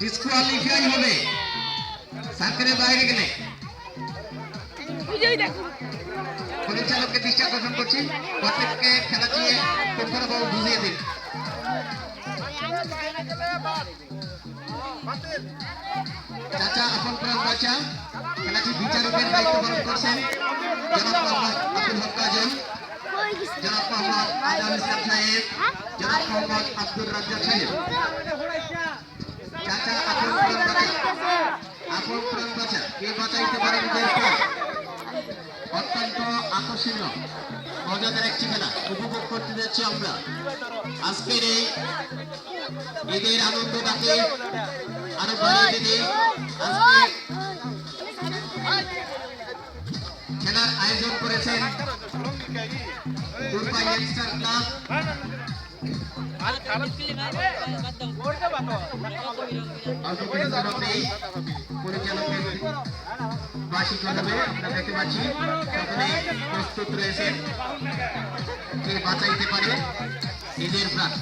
Disqualify হবে। সার্কেলের বাইরে গেলে। পরিচালককে দৃষ্টি আকর্ষণ করছি। প্রত্যেককে খেলা দিয়ে বাবু বুঝিয়ে দিন। চাচা আপন প্রাণ বাঁচা। খেলাটি বিচারকের দায়িত্ব পালন করছেন। জনাব আব্দুল হক কাজল। জনাব সাহেব জনাব মোহাম্মদ আব্দুর রাজ্জাক সাহেব। চাচা আপন প্রাণ বাঁচা আপন প্রাণ বাঁচা কে বাঁচাইতে অত্যন্ত আকর্ষণীয়, মজাদার একটি খেলা উপভোগ করতে যাচ্ছি আমরা। আজকের এই ঈদের আনন্দটাকে আরও বাড়িয়ে দিতে আজকে খেলার আয়োজন করেছেন অল্পক্ষণের মধ্যেই পরিচালকের আমরা দেখতে পাচ্ছি প্রস্তুত রয়েছে কে বাঁচাইতে পারে এদের প্রাণ।